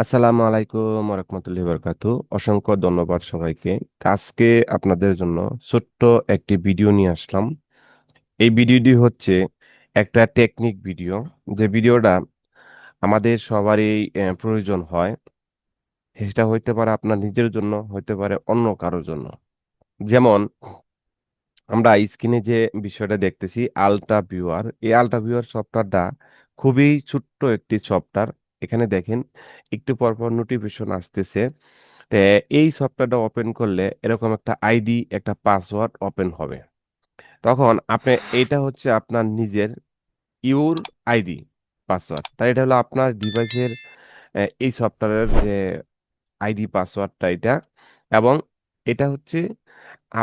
আসসালামু আলাইকুম রহমতুল্লাহি বারকাতু অসংখ্য ধন্যবাদ সবাইকে। আজকে আপনাদের জন্য ছোট্ট একটি ভিডিও নিয়ে আসলাম। এই ভিডিওটি হচ্ছে একটা টেকনিক ভিডিও। যে ভিডিওটা আমাদের সবারই প্রয়োজন হয়। সেটা হইতে পারে আপনার নিজের জন্য, হইতে পারে অন্য কারোর জন্য। যেমন, আমরা স্ক্রিনে যে বিষয়টা দেখতেছি, আলট্রা ভিউয়ার। এই আলট্রা ভিউয়ার সফটওয়্যারটা খুবই ছোট্ট একটি সফটওয়্যার। এখানে দেখেন, একটু পর পর নোটিফিকেশন আসতেছে। তো এই সফটওয়্যারটা ওপেন করলে এরকম একটা আইডি একটা পাসওয়ার্ড ওপেন হবে। তখন আপনি এটা হচ্ছে আপনার নিজের ইউর আইডি পাসওয়ার্ড তাই এটা হলো আপনার ডিভাইসের এই সফটওয়্যারের যে আইডি পাসওয়ার্ডটা এটা। এবং এটা হচ্ছে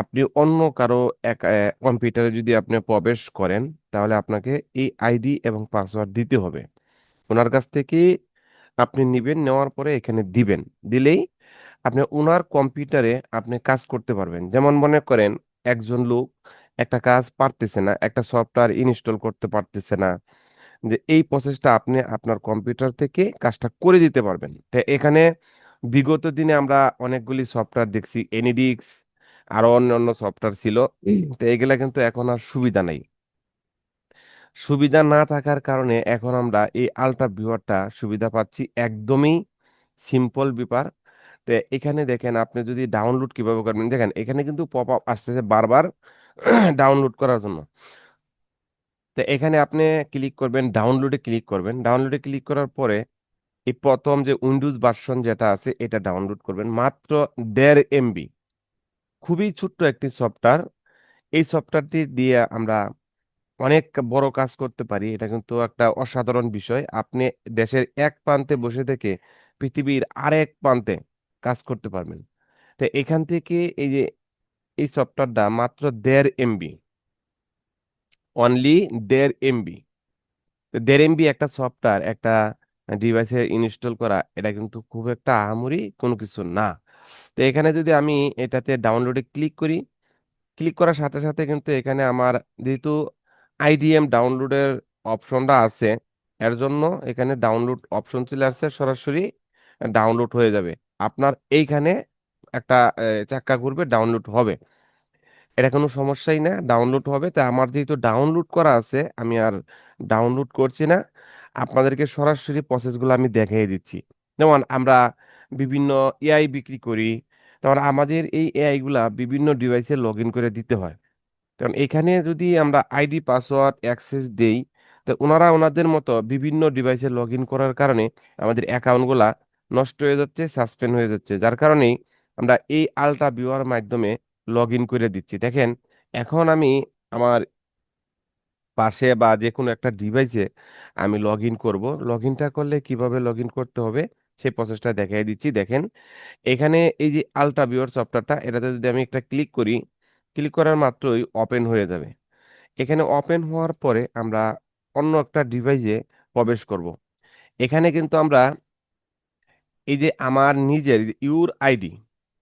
আপনি অন্য কারও এক কম্পিউটারে যদি আপনি প্রবেশ করেন, তাহলে আপনাকে এই আইডি এবং পাসওয়ার্ড দিতে হবে। ওনার কাছ থেকে আপনি নিবেন নেওয়ার পরে এখানে দিবেন। দিলেই আপনি ওনার কম্পিউটারে আপনি কাজ করতে পারবেন। যেমন মনে করেন একজন লোক একটা কাজ পারতেছে না একটা সফটওয়্যার ইনস্টল করতে পারতেছে না যে এই প্রসেসটা আপনি আপনার কম্পিউটার থেকে কাজটা করে দিতে পারবেন। তো এখানে বিগত দিনে আমরা অনেকগুলি সফটওয়্যার দেখছি এনিডিক্স আরও অন্যান্য সফটওয়্যার ছিল। তো এগুলা কিন্তু এখন আর সুবিধা নাই। সুবিধা না থাকার কারণে এখন আমরা এই আলট্রা ভিউয়ারটা সুবিধা পাচ্ছি একদমই সিম্পল ব্যাপার। তো এখানে দেখেন আপনি যদি ডাউনলোড কীভাবে করবেন, দেখেন এখানে কিন্তু পপ আপ আসতেছে বারবার ডাউনলোড করার জন্য। তো এখানে আপনি ক্লিক করবেন ডাউনলোডে ক্লিক করবেন। ডাউনলোডে ক্লিক করার পরে এই প্রথম যে উইন্ডোজ ভার্সন যেটা আছে, এটা ডাউনলোড করবেন। মাত্র দেড় এমবি খুবই ছোট্ট একটি সফটওয়্যার এই সফটওয়্যারটি দিয়ে আমরা অনেক বড় কাজ করতে পারি। এটা কিন্তু একটা অসাধারণ বিষয়। আপনি দেশের এক প্রান্তে বসে থেকে পৃথিবীর আরেক প্রান্তে কাজ করতে পারবেন। তো এখান থেকে এই যে, এই সফটওয়্যারটা মাত্র দেড় এমবি। অনলি দেড় এমবি। তো দেড় এমবি একটা সফটওয়্যার, একটা ডিভাইসে ইনস্টল করা, এটা কিন্তু খুব একটা আহামরি কোনো কিছু না। তো এখানে যদি আমি এটাতে ডাউনলোডে ক্লিক করি ক্লিক করার সাথে সাথে কিন্তু এখানে আমার যেহেতু আইডিএম ডাউনলোডের অপশনটা আছে। এর জন্য এখানে ডাউনলোড অপশন চলে আসছে, সরাসরি ডাউনলোড হয়ে যাবে। আপনার এইখানে একটা চাক্কা ঘুরবে ডাউনলোড হবে। এটা কোনো সমস্যাই না ডাউনলোড হবে। তা আমার যেহেতু ডাউনলোড করা আছে, আমি আর ডাউনলোড করছি না। আপনাদেরকে সরাসরি প্রসেসগুলো আমি দেখিয়ে দিচ্ছি। যেমন আমরা বিভিন্ন এআই বিক্রি করি, তারপর আমাদের এই এআইগুলা বিভিন্ন ডিভাইসে লগ ইন করে দিতে হয়। কারণ এখানে যদি আমরা আইডি, পাসওয়ার্ড, অ্যাক্সেস দেই, তো ওনারা ওনাদের মতো বিভিন্ন ডিভাইসে লগ ইন করার কারণে আমাদের অ্যাকাউন্টগুলা নষ্ট হয়ে যাচ্ছে সাসপেন্ড হয়ে যাচ্ছে। যার কারণেই আমরা এই আলট্রা ভিউয়ার মাধ্যমে লগ ইন করে দিচ্ছি। দেখেন, এখন আমি আমার পাশে বা যে কোনো একটা ডিভাইসে আমি লগ ইন করব। লগ ইনটা করলে কীভাবে লগ ইন করতে হবে, সেই প্রসেসটা দেখাই দিচ্ছি। দেখেন, এখানে এই যে আলট্রা ভিউয়ার সফটওয়্যারটা এটাতে যদি আমি একটা ক্লিক করি ক্লিক করার মাত্রই ওপেন হয়ে যাবে। এখানে ওপেন হওয়ার পরে আমরা অন্য একটা ডিভাইসে প্রবেশ করব। এখানে কিন্তু আমরা এই যে আমার নিজের ইউর আইডি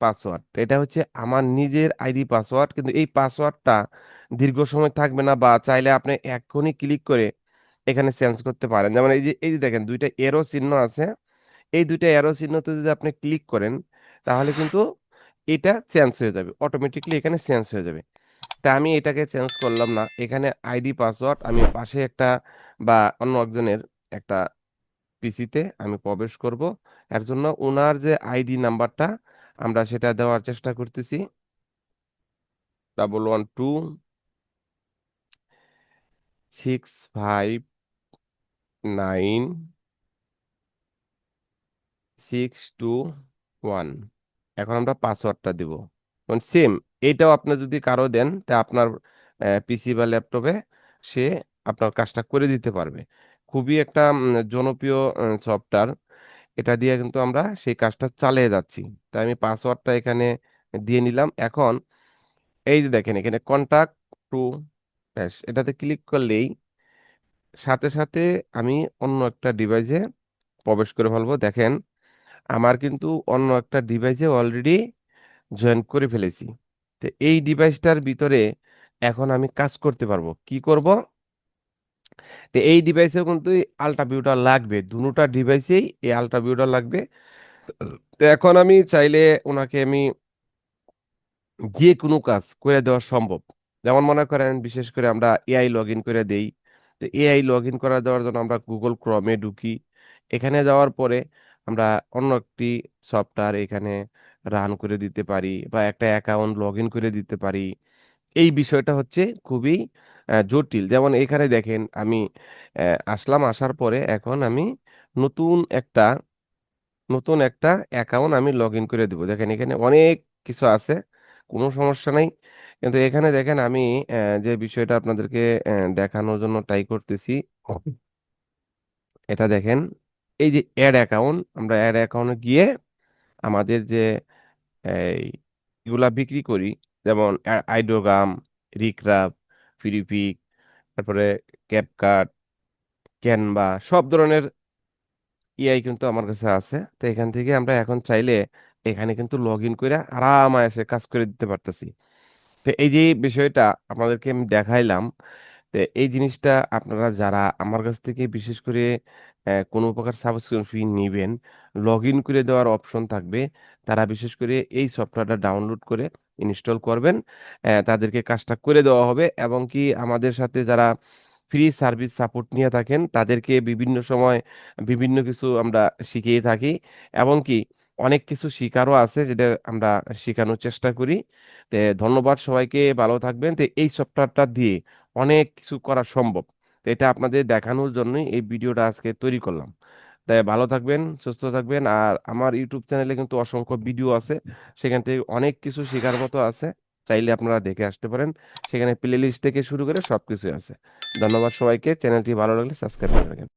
পাসওয়ার্ড এটা হচ্ছে আমার নিজের আইডি পাসওয়ার্ড কিন্তু এই পাসওয়ার্ডটা দীর্ঘ সময় থাকবে না বা চাইলে আপনি এখনই ক্লিক করে এখানে চেঞ্জ করতে পারেন। যেমন এই যে এই যে দেখেন, দুইটা এরো চিহ্ন আছে। এই দুইটা এরো চিহ্নতে যদি আপনি ক্লিক করেন, তাহলে কিন্তু এটা চেঞ্জ হয়ে যাবে অটোমেটিকলি এখানে চেঞ্জ হয়ে যাবে। তা আমি এটাকে চেঞ্জ করলাম না, এখানে আইডি পাসওয়ার্ড আমি পাশে একটা বা অন্য একজনের একটা পিসিতে আমি প্রবেশ করব। এর জন্য ওনার যে আইডি নাম্বারটা আমরা সেটা দেওয়ার চেষ্টা করতেছি। Double one two six five nine six two one এখন আমরা পাসওয়ার্ডটা দিব। সেম এইটাও আপনি যদি কারও দেন, তা আপনার পিসি বা ল্যাপটপে সে আপনার কাজটা করে দিতে পারবে। খুবই একটা জনপ্রিয় সফটওয়্যার। এটা দিয়ে কিন্তু আমরা সেই কাজটা চালিয়ে যাচ্ছি। তাই আমি পাসওয়ার্ডটা এখানে দিয়ে নিলাম। এখন এই যে দেখেন, এখানে কন্টাক্ট টু ব্যাস, এটাতে ক্লিক করলেই সাথে সাথে আমি অন্য একটা ডিভাইসে প্রবেশ করে ফেলব। দেখেন আমার কিন্তু অন্য একটা ডিভাইসে অলরেডি জয়েন করে ফেলেছি। তো এই ডিভাইসটার ভিতরে এখন আমি কাজ করতে পারব। কি করব? তো এই ডিভাইসেও কিন্তু আলট্রা লাগবে। দুটা ডিভাইসেই এই আলট্রা ভিউটা লাগবে। তো এখন আমি চাইলে ওনাকে আমি যে কোনো কাজ করে দেওয়া সম্ভব। যেমন মনে করেন, বিশেষ করে আমরা এআই লগ ইন করে দেই। তো এআই লগ ইন করা দেওয়ার জন্য আমরা গুগল ক্রমে ঢুকি। এখানে যাওয়ার পরে আমরা অন্য একটি সফটওয়্যার এখানে রান করে দিতে পারি বা একটা অ্যাকাউন্ট লগ ইন করে দিতে পারি। এই বিষয়টা হচ্ছে খুবই জটিল। যেমন এখানে দেখেন আমি আসলাম, আসার পরে এখন আমি নতুন একটা নতুন একটা অ্যাকাউন্ট আমি লগ ইন করে দেবো। দেখেন এখানে অনেক কিছু আছে, কোনো সমস্যা নাই। কিন্তু এখানে দেখেন আমি যে বিষয়টা আপনাদেরকে দেখানোর জন্য ট্রাই করতেছি, এটা দেখেন এই যে অ্যাড অ্যাকাউন্ট আমরা অ্যাড অ্যাকাউন্টে গিয়ে আমাদের যে, এই এগুলা বিক্রি করি। যেমন আইডোগাম রিক্রাফ ফিরিপিক তারপরে ক্যাপকাট ক্যানভা সব ধরনের এআই কিন্তু আমার কাছে আছে। তো এখান থেকে আমরা এখন চাইলে এখানে কিন্তু লগ ইন করে আরামায়েসে কাজ করে দিতে পারতেছি। তো এই যে বিষয়টা আপনাদেরকে আমি দেখাইলাম। তো এই জিনিসটা আপনারা যারা আমার কাছ থেকে বিশেষ করে কোনো প্রকার সাবস্ক্রিপশন ফি নেবেন লগ ইন করে দেওয়ার অপশন থাকবে। তারা বিশেষ করে এই সফটওয়্যারটা ডাউনলোড করে ইনস্টল করবেন। তাদেরকে কাজটা করে দেওয়া হবে এবং কি আমাদের সাথে যারা ফ্রি সার্ভিস সাপোর্ট নিয়ে থাকেন, তাদেরকে বিভিন্ন সময় বিভিন্ন কিছু আমরা শিখিয়ে থাকি এবং কি অনেক কিছু শিকারও আছে যেটা আমরা শেখানোর চেষ্টা করি। তে ধন্যবাদ সবাইকে, ভালো থাকবেন। তো এই সফটওয়্যারটা দিয়ে অনেক কিছু করা সম্ভব। তো এটা আপনাদের দেখানোর জন্যই এই ভিডিওটা আজকে তৈরি করলাম। তাই ভালো থাকবেন, সুস্থ থাকবেন। আর আমার ইউটিউব চ্যানেলে কিন্তু অসংখ্য ভিডিও আছে। সেখান থেকে অনেক কিছু শেখার মতো আছে। চাইলে আপনারা দেখে আসতে পারেন। সেখানে প্লে লিস্ট থেকে শুরু করে সব কিছুই আছে। ধন্যবাদ সবাইকে। চ্যানেলটি ভালো লাগলে সাবস্ক্রাইব করে রাখেন